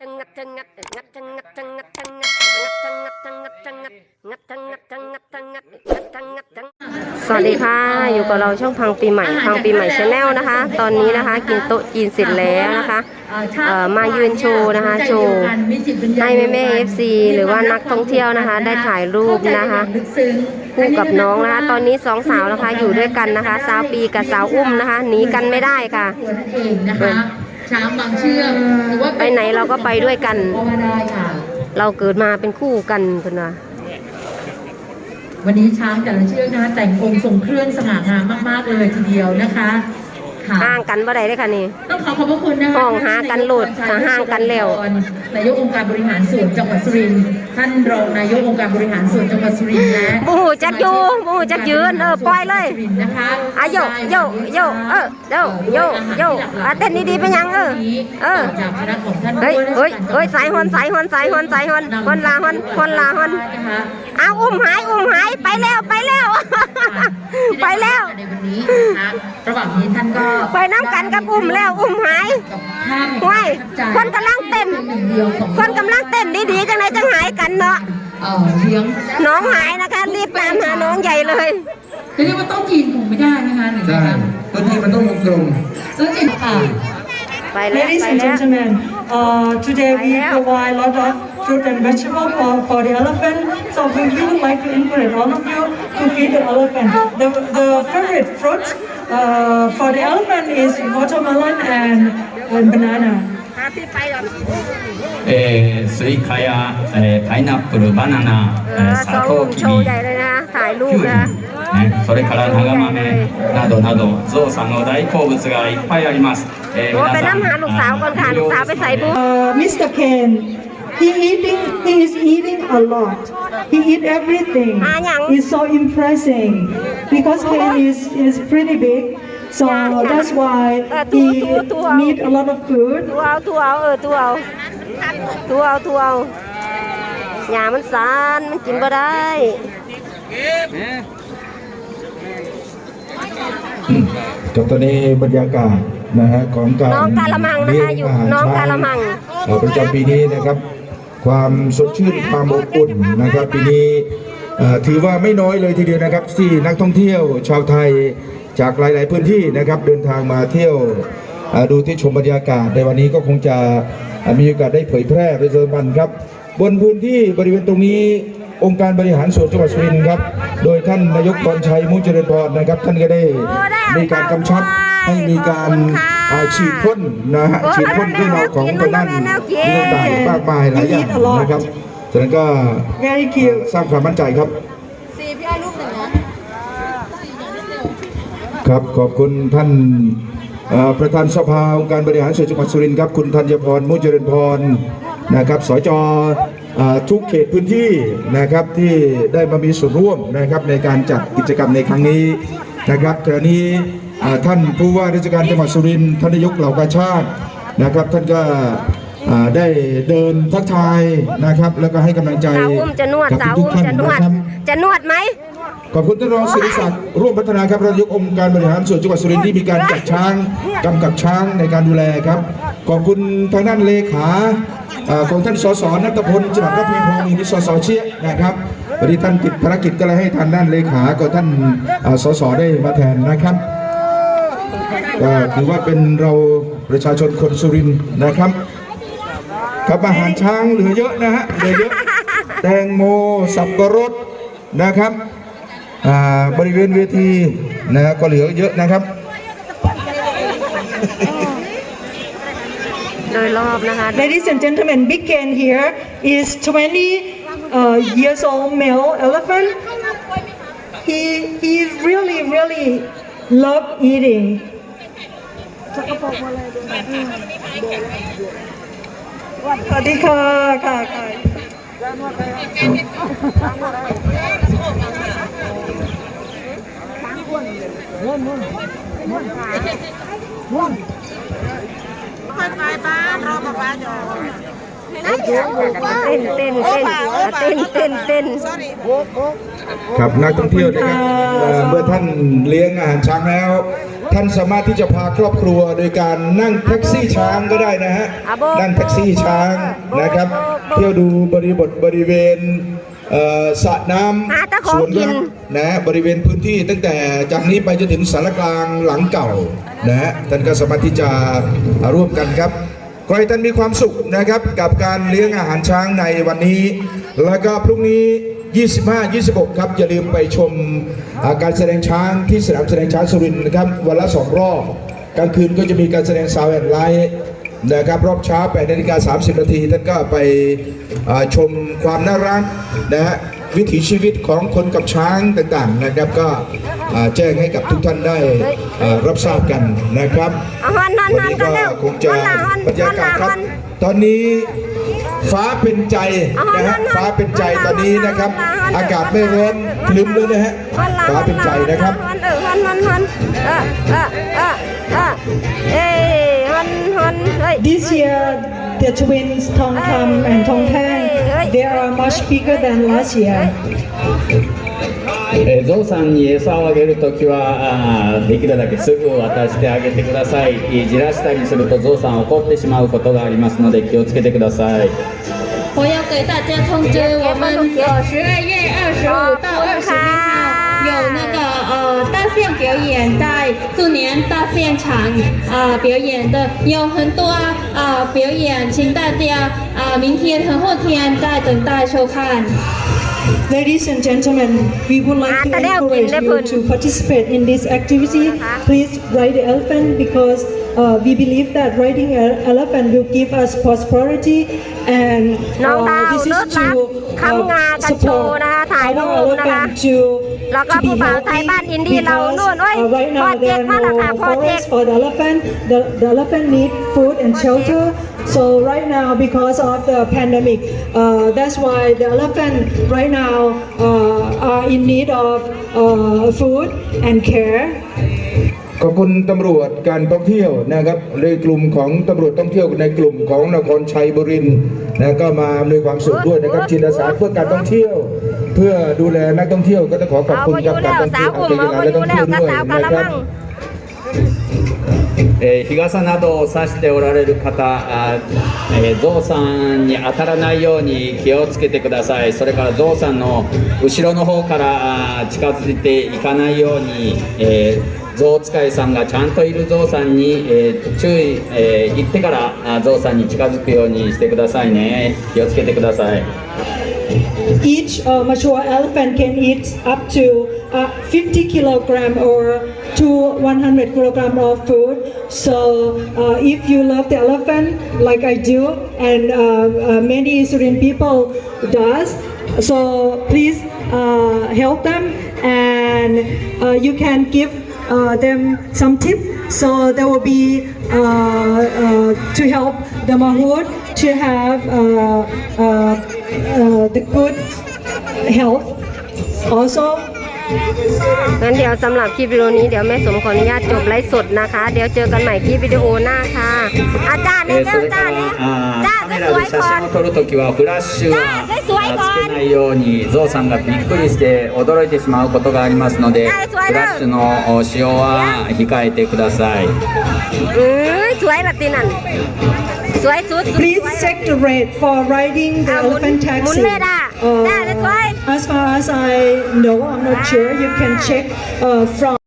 ทั้งงัดทั้งงัดงัดทั้งงัดทั้งงัดทั้งงัดงัดทั้งงัดทั้งงัดงัดทั้งงัดทั้งงัดทั้งงัดงัดทั้งงัดทั้งสวัสดีค่ะ อยู่กับเราช่องพังปีใหม่พังปีใหม่ชาแนลนะคะ ตอนนี้นะคะ กินโต๊ะจีนเสร็จแล้วนะคะมายืนโชว์นะคะ โชว์ให้แม่แม่เอฟซีหรือว่านักท่องเที่ยวนะคะ ได้ถ่ายรูปนะคะคู่กับน้องนะคะ ตอนนี้สองสาวนะคะอยู่ด้วยกันนะคะ สาวปีกับสาวอุ้มนะคะหนีกันไม่ได้ค่ะ ตัวนั่นเองนะคะช้างบางเชือกหรือว่าไปไหนเราก็ไปด้วยกัน ก็ว่าได้ค่ะ เราเกิดมาเป็นคู่กันคุณว่า วันนี้ช้างแต่ละเชือกนะคะแต่งองค์ทรงเครื่องสง่างามมาก ๆ เลยทีเดียวนะคะ ค่ะห่างกันบ่ได้เลยค่ะนี่ ต้องขอขอบพระคุณนะคะห้องหากันโหลดหาห่างกันแล้ว นายกองค์การบริหารส่วนจังหวัดสุรินทร์ท่านรองนายกองค์การบริหารส่วนจังหวัดสุรินทร์และโอ้โหจักอยู่โอ้โหจักยืนเออปล่อยเลยสุรินทร์นะคะอะโยโยโยเออโยโยโยอะเต้นดีๆไปยังเออเออ ต่จากคณะของท่านเฮ้ยผู้ว่าราชเฮ้ยการเฮ้ยสายฮอนสายฮอนสายฮอนสายฮอนฮอนลาฮอนฮอนลาฮอน นะคะ เอาอุ้มหายอุ้มหายไปแล้วไปแล้ว ไปแล้ว ในวันนี้นะคะระหว่างนี้ ท่านก็ไปน้ำกันกับอุ้มแล้วอุ้มหายกับภาพว้ายคนกำลังเต้นหนึ่งเดียวของคนกำลังเต้นดีๆจังไหนจังหายกันเนาะเอ่อเลี้ยงน้องหายนะคะรีบตามหาน้องใหญ่เลยจะเรียกว่าโต๊ะจีนคงไม่ได้นะคะหนึ่งใช่นะคะบางทีมันต้องวงกลมโต๊ะจีนค่ะไปแล้ว Ladies ไป and แล้ว gentlemen, uh, today we Hello. provide a lot of fruit and vegetable for, for the elephant. So we we would like to encourage all of you to feed the elephant. The, the favorite fruit uh, for the elephant is watermelon and, and banana. えー、スイカや、えー、パイナップル、バナナ、えー、砂糖キビ、キュウリ、ね、それから長豆などなど、ゾウさんの大好物がいっぱいあります。えー、皆さん、あの、Mr. Uh, Ken, he eating, he is eating a lot. He eat everything. Ah, yang. It's so impressive because Ken is, is pretty big. So Yeah, yeah. that's why Uh, tu- he tu- tu- tu- need a lot of food. ตัวเอาตัวเอาเออตัวเอาตัวเอาตัวเอาหญ้ามันสานมันกินบ่ได้ กับตอนนี้บรรยากาศนะฮะของการน้องกาละมังนะคะอยู่เลี้งาหารน้องกาละมัง เอ่อประจำปีนี้นะครับ ความสดชื่นความอบอุ่นนะครับปีนี้ถือว่าไม่น้อยเลยทีเดียวนะครับที่นักท่องเที่ยวชาวไทยจากหลาย ๆ พื้นที่นะครับเดินทางมาเที่ยวดูที่ชมบรรยากาศในวันนี้ก็คงจะมีโอกาสได้เผยแพร่ประชาสัมพันครับ บนพื้นที่บริเวณตรงนี้องค์การบริหารส่วนจังหวัดสุรินทร์ครับ โดยท่านนายกพรชัยมุจเจริญพรนะครับ ท่านก็ได้มีการกำชับ ให้มีการอ่าฉีดพ่นนะฮะฉีดพ่นเรื่องราวของทางด้านเรื่องต่างๆมากมายหลายอย่างนะครับฉะนั้นก็ Very cute. สร้างความมั่นใจครับครับขอบคุณท่านเอ่อประธานสภาองค์การบริหารส่วนจังหวัดสุรินทร์ครับ คุณธัญพรมุจเจริญพรนะครับสจเอ่อทุกเขตพื้นที่นะครับที่ได้มามีส่วนร่วมนะครับในการจัดกิจกรรมในครั้งนี้นะครับขณะนี้เอ่อ ท่านผู้ว่าราชการจังหวัดสุรินทร์ท่านนายกเหล่ากาชาตินะครับ ท่านก็เอ่อได้เดินทักทายนะครับ แล้วก็ให้กำลังใจสาวอุ้มจะนวดกับสาวทุอุ้กมๆท่านจะนวดนะครับจะนวดไหมขอบคุณท่านรองศิริศักดิ์ร่วมพัฒนาครับรองนายกองค์การบริหารส่วนจังหวัดสุรินทร์ที่มีการจัดช้างกำกับช้างในการดูแลครับ ขอบคุณทางด้านเลขาเอ่อของท่านสสนัทพลจังหวัดระพีพงศ์ที่สสเชียนะครับวันนี้ท่านติดภารกิจก็เลยให้ทางด้านเลขากับท่านเอ่อสสได้มาแทนนะครับ ก็ถือว่าเป็นเราประชาชนคนสุรินทร์นะครับครับอาหารช้างเหลือเยอะนะฮะเหลือเยอะแตงโมสับปะรดนะครับอ่าบริเวณเวทีนะฮะก็เหลือเยอะนะครับ โดยรอบนะคะ Ladies and gentlemen, Big Ken here is 20 uh, years old male elephant. He he really really love eating. สวัสดีค่ะค่ะค่ะเต้นเต้นเต้นเต้นเต้นเต้นครับนักท่องเที่ยวนะครับเอ่อเมื่อท่านเลี้ยงอาหารช้างแล้ว ท่านสามารถที่จะพาครอบครัวโดยการนั่งแท็กซี่ช้างก็ได้นะฮะอะโบกนั่งแท็กซี่ช้างโบกนะครับโบกโบกเที่ยวดูบริบทบริเวณเอ่อสระน้หาแต่ขำองสวนกินน้ำนะฮะบริเวณพื้นที่ตั้งแต่จากนี้ไปจนถึงสารกลางหลังเก่านะฮะท่านก็สามารถที่จะร่วมกันครับขอให้ท่านมีความสุขนะครับกับการเลี้ยงอาหารช้างในวันนี้ แล้วก็พรุ่งนี้ 25 26 ครับอย่าลืมไปชมอ่าการแสดงช้างที่สนามแสดงช้างสุรินทร์นะครับวันละสองรอบกลางคืนก็จะมีการแสดงซาวแอนไลท์นะครับรอบเช้า8นาฬิกา30 นาทีท่านก็ไปอ่าชมความน่ารักนะฮะวิถีชีวิตของคนกับช้างต่างๆนะครับก็อ่าแจ้งให้กับทุกท่านได้อ่ารับทราบกันนะครับเอาฮอนฮอนวันฮอนนี้กันก็เร็วคงจะฮอนละฮอนบรรยากาศคฮรัอบนตอนนี้ ฟ้าเป็นใจเอาฮอนนะฮะฮอนฮอนฟ้าเป็นใจตอนนี้นะครับฮอนฮอนอากาศไม่ร้อนคลึ้มเลยนะฮะฮอนละฟ้าเป็นใจนะครับฮอนเออฮอนฮอนฮอนเออเออเออเออเอ้ยฮอนฮอนเฮ้ย This year, the twins Tong Kam and Tong Tang, they are much bigger than last year. えーゾウさんに餌をあげるときはあできるだけすぐ渡してあげてください。えーじらしたりするとゾウさん怒ってしまうことがありますので気をつけてください。我要给大家通知，我们十二月二十五到二十一号有那个呃大象表演在兔年大象场啊、呃表演的，有很多啊、呃表演，请大家啊、呃明天和后天再等待收看。Ladies and gentlemen, we would like to encourage you to participate in this activity. Please ride the elephant because uh, we believe that riding an elephant will give us prosperity and uh, this is to uh, support our elephant to แล้วก็ to ผู้ be บ่าวไทย healthy บ้านอินดี้เรา because นู่นเอ้ย uh, right พอ now เจ็ก there มาแล้วค่ะ are พอ no เจ็ก forest for the elephant. The, the elephant need food and shelter. So right now, because of the pandemic, uh, that's why the elephant right now uh, are in need of uh, food and care. ขอบคุณตำรวจการท่องเที่ยวนะครับเลยกลุ่มของตำรวจท่องเที่ยวในกลุ่มของนครชัยบุรีนะก็มาอำนวยความสุขด้วยนะครับจิตอาสาเพื่อการท่องเที่ยว เพื่อดูแลนักท่องเที่ยวก็ต้องขอขอบ เอา คุณ ไปอ กับ ยู่ การ แล้ว ท่อง สา เที่ ว ยว อุ่ม อั เอา ต ไป ยา อยู่ และท่อง แล้ว เที่ยว ก็ ด้วย สาวกะ นะ ละ ครับ มัง えー日傘などを差しておられる方あー、えーゾウさんに当たらないように気をつけてくださいそれからゾウさんの後ろの方からあー近づいていかないように、えー ゾウ使いさんがちゃんといるゾウさんに、えー注意、えー行ってからあーゾウさんに近づくようにしてくださいね気をつけてください Each uh, mature elephant can eat up to uh, 50 kilogram or to 100 kilogram of food. So uh, if you love the elephant like I do, and uh, uh, many Syrian people does, so please uh, help them, and uh, you can give uh, them some tip. So there will be uh, uh, to help the mahout to have uh, uh, uh, the good health. Also, งั้นเดี๋ยวสำหรับคลิปวิดีโอนี้เดี๋ยวแม่สมขออนุญาตจบไลฟ์สดนะคะ เดี๋ยวเจอกันใหม่คลิปวิดีโอหน้าค่ะ อาจารย์ え นี่ ー เจ้า それか จารย์นี่ らあ จ้า ーカメラ สว で ย 写 ๆก่อน 真を撮るときはフラッシュは がつけないようにゾウさんがびっくりして驚いてしまうことがありますのでフラッシュの使用は控えてください Please check the rate for riding the elephant taxi. Uh, as far as I know, I'm not sure. You can check uh, from